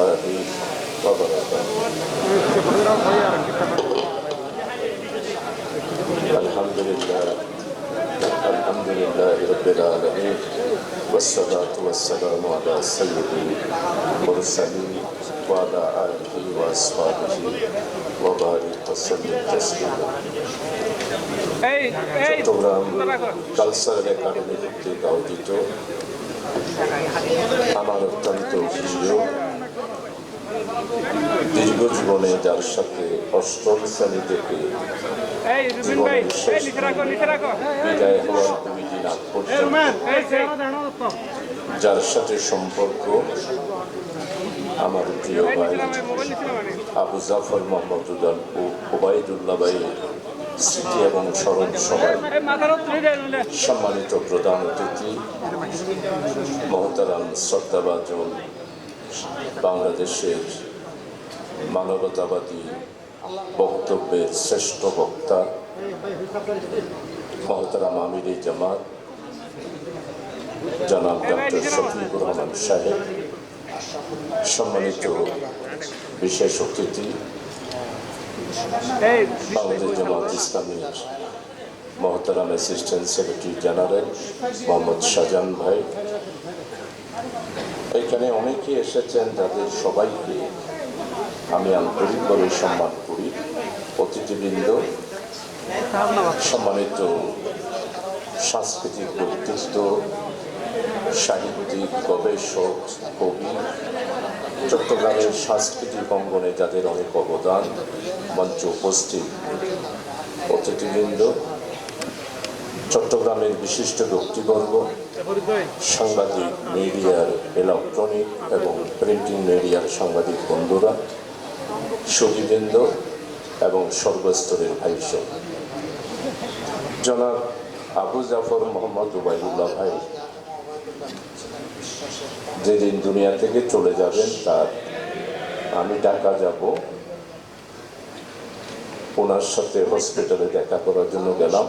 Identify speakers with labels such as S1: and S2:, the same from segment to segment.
S1: عليه وبركاته الحمد لله الحمد لله رب العالمين والصلاة والسلام على سيد المرسلين وعلى آله وأصحابه وبارك وسلم تسليما
S2: এই এই
S1: চট্টগ্রাম
S2: রাখো।
S1: কালচারাল একাডেমি কর্তৃক আয়োজিত আমার অত্যন্ত প্রিয় দীর্ঘ জীবনে যার সাথে অষ্টম শ্রেণি থেকে বিদায় হওয়ার দুই দিন আগ পর্যন্ত যার সাথে সম্পর্ক আমার প্রিয় ভাই আবু জাফর মোহাম্মদ উদাল ও ওবায়দুল্লাহ ভাই স্মৃতি এবং স্মরণ সভায় সম্মানিত প্রধান অতিথি মহতারাম শ্রদ্ধাভাজন বাংলাদেশের মানবতাবাদী বক্তব্যের শ্রেষ্ঠ বক্তা মহতারাম আমির জামাত, জনাব ডক্টর শফিকুর রহমান সাহেব, সম্মানিত বিশেষ অতিথি, বাংলাদেশ জামাত ইসলামীর মহতারাম assistant secretary general Mohammad Shahjahan ভাই এখানে অনেকে এসেছেন যাদের সবাইকে আমি আন্তরিকভাবে সম্মান করি। অতিথিবৃন্দ, সম্মানিত সাংস্কৃতিক ব্যক্তিত্ব সাহিত্যিক, গবেষক, কবি, চট্টগ্রামের সাংস্কৃতিক অঙ্গনে যাদের অনেক অবদান, মঞ্চ উপস্থিত। অতিথিবৃন্দ চট্টগ্রামের বিশিষ্ট ব্যক্তিবর্গ সাংবাদিক, মিডিয়ার ইলেকট্রনিক এবং প্রিন্টিং মিডিয়ার সাংবাদিক বন্ধুরা সুদীবৃন্দ এবং সর্বস্তরের ভাইসব জনাব আবু জাফর মোহাম্মদ উবাইদুল্লাহ ভাই, যেদিন দুনিয়া থেকে চলে যাবেন তার, আমি ঢাকা যাব, ওনার সাথে হসপিটালে দেখা করার জন্য গেলাম।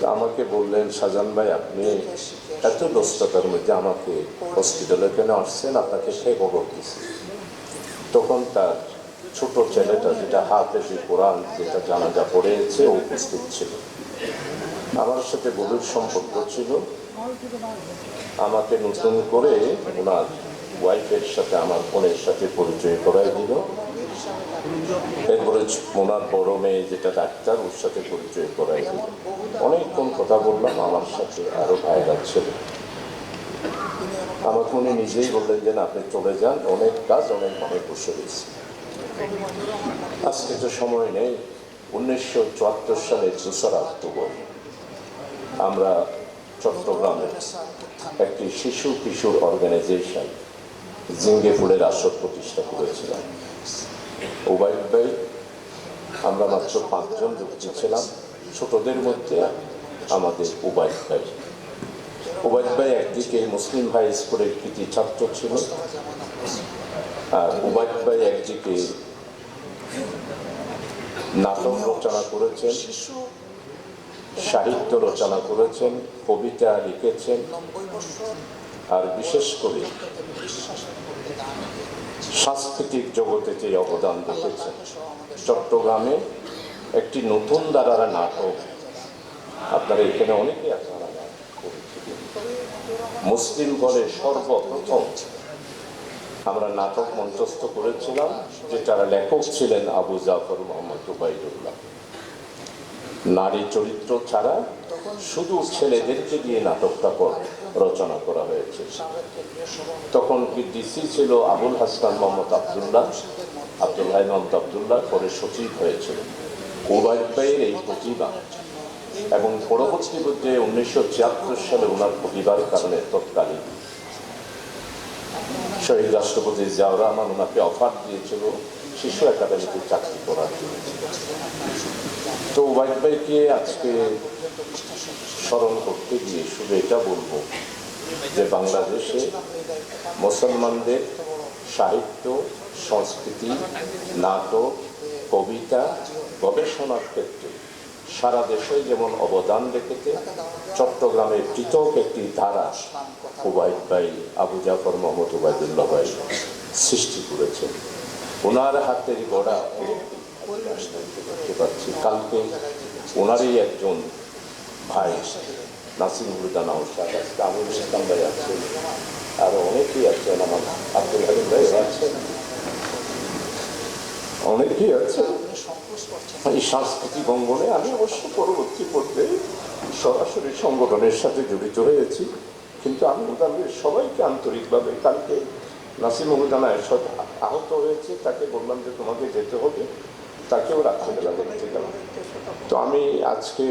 S1: তো আমাকে বললেন সাজান ভাই আপনি এত ব্যস্ততার মধ্যে আমাকে হসপিটালে কেন আসছেন? আপনাকে সে খবর দিয়েছে। তখন তার ছোট ছেলেটা যেটা হাফেজি কোরআন যেটা জানাজা পড়েছে উপস্থিত ছিল। আমার সাথে বধুর সম্পর্ক ছিল। আমাকে নতুন করে ওনার ওয়াইফের সাথে আমার বোনের সাথে পরিচয় করাই দিল। এরপরে ওনার বড় মেয়ে যেটা ডাক্তার, ওর সাথে পরিচয় করাই অনেকক্ষণ কথা বললাম, আমার সাথে আরও ভাইরা ছিল। আমাকে উনি নিজেই বললেন যে আপনি চলে যান, অনেক কাজ, অনেক মনে বসে রয়েছে। আজকে তো সময় নেই, উনিশশো চুয়াত্তর সালের দোসরা অক্টোবর। আমরা চট্টগ্রামের একটি শিশু কিশোর অর্গানাইজেশন জিঙ্গে ফুলের আসর প্রতিষ্ঠা করেছিলাম। ভাই আমরা মাত্র পাঁচজন ব্যক্তি ছিলাম। ছোটদের মধ্যে আমাদের ওবায়দ ভাই ওবায়দ ভাই একদিকে মুসলিম হাই স্কুলের কৃতি ছাত্র ছিল। আর ওবায়দ ভাই একদিকে নাটক রচনা করেছেন, সাহিত্য রচনা করেছেন, কবিতা লিখেছেন। আর বিশেষ করে সাংস্কৃতিক জগতে যে অবদান রেখেছেন চট্টগ্রামে একটি নতুন দ্বারা নাটক, আপনারা এখানে অনেকে। মুসলিম বলে সর্বপ্রথম আমরা নাটক মঞ্চস্থ করেছিলাম যে যেটার লেখক ছিলেন আবু জাফর মোহাম্মদ উবাইদুল্লাহ নারী চরিত্র ছাড়া শুধু ছেলেদেরকে দিয়ে নাটকটা রচনা করা হয়েছে। তখন কি ডিসি ছিল আবুল হাসান, মোহাম্মদ আবদুল্লাহ? আব্দুল হাই মোহাম্মদ আবদুল্লাহ পরে সচিব হয়েছিল। ওবায়দ এই প্রতিভা এবং পরবর্তী পর্যায়ে উনিশশো ছিয়াত্তর সালে ওনার প্রতিভার কারণে তৎকালীন শহীদ রাষ্ট্রপতি জিয়াউর রহমান ওনাকে অফার দিয়েছিল। শিশু একাডেমিতে চাকরি করার তো ওবায়দ ভাইকে আজকে স্মরণ করতে গিয়ে শুধু এটা বলব যে বাংলাদেশে মুসলমানদের সাহিত্য, সংস্কৃতি, নাটক, কবিতা, গবেষণার ক্ষেত্রে সারা দেশে যেমন অবদান রেখেছে, চট্টগ্রামের পৃথক একটি ধারা উবায়দ ভাই আবু জাফর মোহাম্মদ উবায়দুল্লাহ ভাই সৃষ্টি করেছেন। ওনার হাতের গড়া দেখতে পাচ্ছি কালকে ওনারই একজন ভাই নাসিমুল দানা ওষাদ আজকে আমির ইসলাম ভাই আছেন, আরও অনেকেই আছেন, আমার আব্দুল হালিম ভাই আছেন। অনেকেই আছেন। এই সাংস্কৃতিক অঙ্গনে আমি অবশ্য পরবর্তী পর্যায়ে সরাসরি সংগঠনের সাথে জড়িত হয়েছি, কিন্তু আমি সবাইকে আন্তরিকভাবে কালকে নাসিম উদ্দানা এরশাদ আহত হয়েছে, তাকে বললাম যে তোমাকে যেতে হবে, তাকেও রাত্রেবেলা দেখতে গেলাম। তো আমি আজকে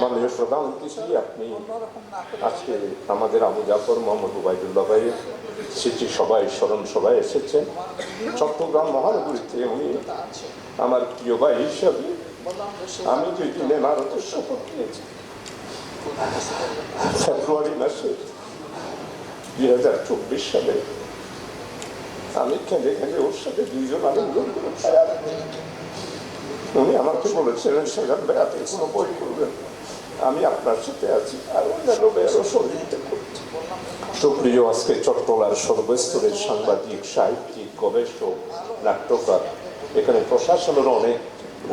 S1: মাননীয় প্রধান অতিথি, আপনি আজকে আমাদের আবু জাফর মোহাম্মদ উবাইদুল্লাহ ভাইয়ের স্মৃতি সভায়, স্মরণ সভায় এসেছেন। চট্টগ্রাম মহানগরীতে উনি আমার প্রিয় ভাই হিসাবে আমি দুই দিনে ভারতের শপথ নিয়েছি। ফেব্রুয়ারি মাসে দুই হাজার চব্বিশ সালে আমি কেঁদে কেঁদে ওর সাথে দুইজন আলিঙ্গন করে খায়াল উনি আমাকে বলেছিলেন সেখান বেড়াতে কোনো বই করবেন আমি আপনার সাথে আছি আর অন্যান্য বেয়ারও সহযোগিতা করছি সুপ্রিয়, আজকে চট্টলার সর্বস্তরের সাংবাদিক, সাহিত্যিক, গবেষক, নাট্যকার, এখানে প্রশাসনের অনেক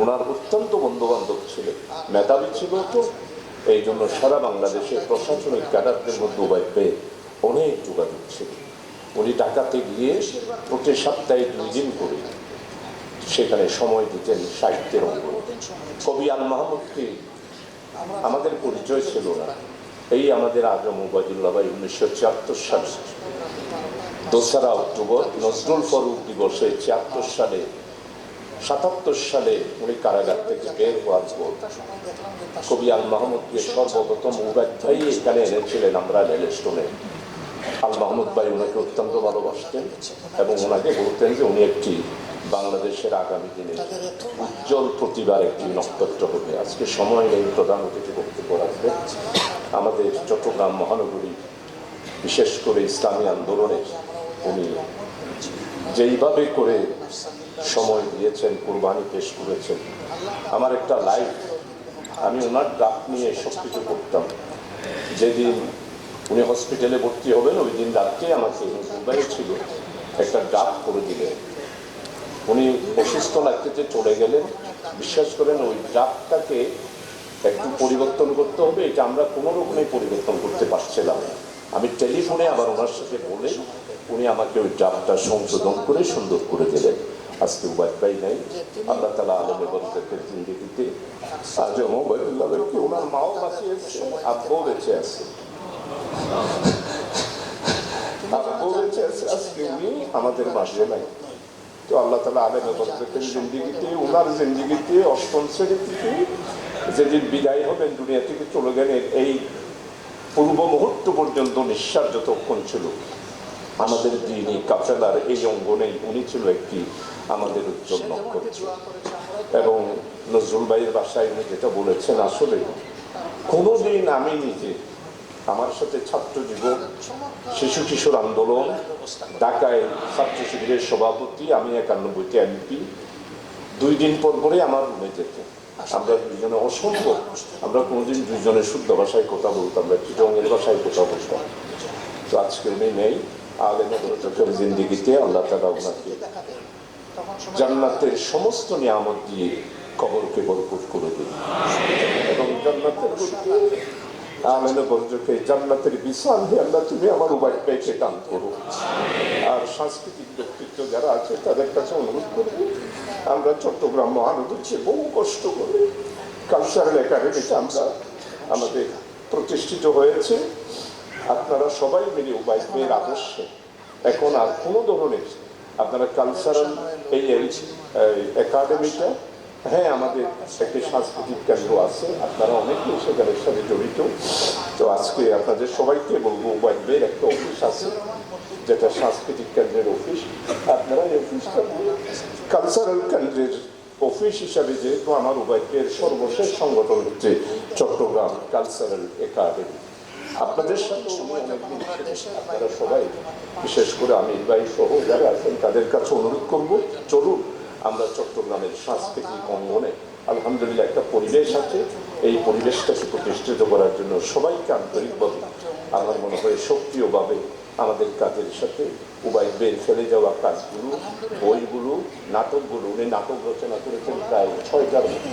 S1: ওনার অত্যন্ত বন্ধু বান্ধব ছিল, মেধাবী ছিল তো, এই জন্য সারা বাংলাদেশের প্রশাসনিক ক্যাডারদের মধ্যে উপায় পেয়ে অনেক যোগাযোগ ছিল। উনি ঢাকাতে গিয়ে প্রতি সপ্তাহে দুই দিন করে সেখানে সময় দিতেন সাহিত্যের অঙ্গনে। কবি আল মাহমুদকে আমাদের পরিচয় ছিল না। এই আমাদের আজম উবায়দুল্লাহ ভাই উনিশশো ছিয়াত্তর সালে। দোসরা অক্টোবর নজরুল ফরুক দিবসে ছিয়াত্তর সালে, সাতাত্তর সালে উনি কারাগার থেকে বের হওয়ার পর কবি আল মাহমুদকে সর্বপ্রথম উপাধ্যায়ী এখানে এনেছিলেন আমরা রেল স্টোনে আল মাহমুদ ভাই ওনাকে অত্যন্ত ভালোবাসতেন এবং ওনাকে বলতেন যে উনি একটি বাংলাদেশের আগামী দিনে উজ্জ্বল প্রতিবার একটি নক্ষত্র হবে। আজকে সময় নেই প্রধান অতিথি বক্তব্য রাখবেন আমাদের চট্টগ্রাম মহানগরী, বিশেষ করে ইসলামী আন্দোলনে উনি যেইভাবে করে সময় দিয়েছেন, কোরবানি পেশ করেছেন, আমার একটা লাইফ, আমি ওনার ডাক নিয়ে সব কিছু করতাম। যেদিন উনি হসপিটালে ভর্তি হবেন, ওই দিন রাত্রে আমাকে মুম্বাই ছিল, একটা ডাক করে দিলেন। উনি অসুস্থ লাগতে চলে গেলেন। বিশ্বাস করেন, ওই ডাকটাকে একটু পরিবর্তন করতে হবে, এটা আমরা কোনো রকমে পরিবর্তন করতে পারছিলাম আমি টেলিফোনে আবার ওনার সাথে বলে উনি আমাকে ওই ডাকটা সংশোধন করে সুন্দর করে দিলেন। আজকে ভাই নাই। আল্লাহ তালা আলমে বরকতের জিন্দিগিতে আজ ওনার মাও বাঁচিয়েছে, আব্বও বেঁচে আছে। বেঁচে আছে আজকে উনি আমাদের মাঝে নাই। তো আল্লাহ তালা আলমে জিন্দিগিতে ওনার জিন্দিগিতে অষ্টম শ্রেণি থেকে যেদিন বিদায় হবেন দুনিয়া থেকে চলে গেলেন এই পূর্ব মুহূর্ত পর্যন্ত নিঃশ্বাস যতক্ষণ ছিল। আমাদের দিনই কাফেলার এই অঙ্গনেই উনি ছিল একটি আমাদের উজ্জ্বল নক্ষত্র। এবং নজরুল ভাইয়ের বাসায় উনি যেটা বলেছেন আসলে কোনোদিন আমি নিজে আমার সাথে ছাত্র জীবন শিশু কিশোর আন্দোলন, ঢাকায় ছাত্র শিবিরের সভাপতি, আমি একানব্বইতে এমপি। দুই দিন পর পরে আমার রুমে যেতে। আমরা দুজনে অসম্ভব আমরা কোনোদিন দুজনে শুদ্ধ ভাষায় কথা বলতাম না চিটঙ্গের ভাষায় কথা বলতাম। তো আজকে উনি নেই আলেমে বরকতের জিন্দিগিতে আল্লাহ তালা ওনাকে জান্নাতের সমস্ত নিয়ামত দিয়ে কবরকে ভরপুর করে দিন। এবং জান্নাতের আমেনে বর্জকে জান্নাতের বিশাল হে আল্লাহ তুমি আমার উবাই পেয়েছে কাম করো আর সাংস্কৃতিক ব্যক্তিত্ব যারা আছে, তাদের কাছে অনুরোধ করব, আমরা চট্টগ্রাম মহানগরীতে বহু কষ্ট করে কালচারাল একাডেমিতে আমরা আমাদের প্রতিষ্ঠিত হয়েছে। আপনারা সবাই মিলে উবাই পেয়ের আদর্শে। এখন আর কোনো ধরনের, আপনারা কালচারাল এই একাডেমিটা হ্যাঁ আমাদের একটি সাংস্কৃতিক কেন্দ্র আছে। আপনারা অনেকেই সেখানের সাথে জড়িত। তো আজকে আপনাদের সবাইকে বলব ওয়াইবের একটা অফিস আছে, যেটা সাংস্কৃতিক কেন্দ্রের অফিস। আপনারা এই অফিসটা কালচারাল কেন্দ্রের অফিস হিসাবে যেহেতু আমার উবাইকের সর্বশেষ সংগঠন হচ্ছে চট্টগ্রাম কালচারাল একাডেমি আপনাদের সাথে আপনারা সবাই, বিশেষ করে আমি, ভাই সহ যারা আছেন, তাদের কাছে অনুরোধ করব, চলুন আমরা চট্টগ্রামের সাংস্কৃতিক অঙ্গনে আলহামদুলিল্লাহ, একটা পরিবেশ আছে। এই পরিবেশটাকে প্রতিষ্ঠিত করার জন্য সবাইকে আন্তরিকভাবে আমার মনে হয় সক্রিয়ভাবে আমাদের কাজের সাথে উবাই বের ফেলে যাওয়া কাজগুলো, বইগুলো, নাটকগুলো। উনি নাটক রচনা করেছেন প্রায় ছয়টার মতো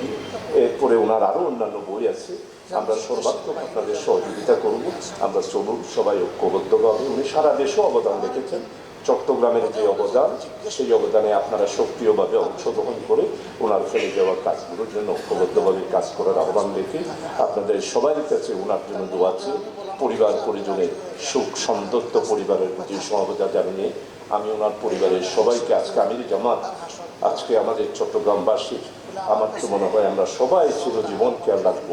S1: এরপরে ওনার আরও অন্যান্য বই আছে। আমরা সর্বাত্মক আপনাদের সহযোগিতা করব। আমরা চলুন, সবাই ঐক্যবদ্ধভাবে উনি সারা দেশে অবদান রেখেছেন। চট্টগ্রামের যে অবদান, সেই অবদানে আপনারা সক্রিয়ভাবে অংশগ্রহণ করে ওনার ফেলে যাওয়া কাজগুলোর জন্য ঐক্যবদ্ধভাবে কাজ করার আহ্বান রেখে আপনাদের সবার কাছে ওনার জন্য দোয়া চেয়ে পরিবার, পরিজনের সুখ, সন্তপ্ত পরিবারের প্রতি সমবেদনা জানিয়ে আমি ওনার পরিবারের সবাইকে, আজকে আমির জামাত, আজকে আমাদের চট্টগ্রামবাসীর আমার তো মনে হয় আমরা সবাই চিরজীবন খেয়াল রাখব।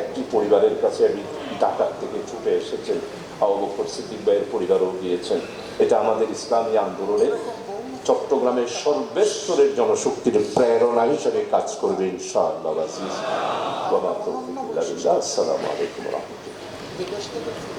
S1: একটি পরিবারের কাছে আমি ঢাকার থেকে ছুটে এসেছেন আবু বকর সিদ্দিক ভাইয়ের পরিবারও গিয়েছেন। এটা আমাদের ইসলামী আন্দোলনের চট্টগ্রামের সর্বেশ্বরের জনশক্তির প্রেরণা হিসেবে কাজ করবে ইনশাআল্লাহ আসসালামু আলাইকুম রহমতুল্লাহ।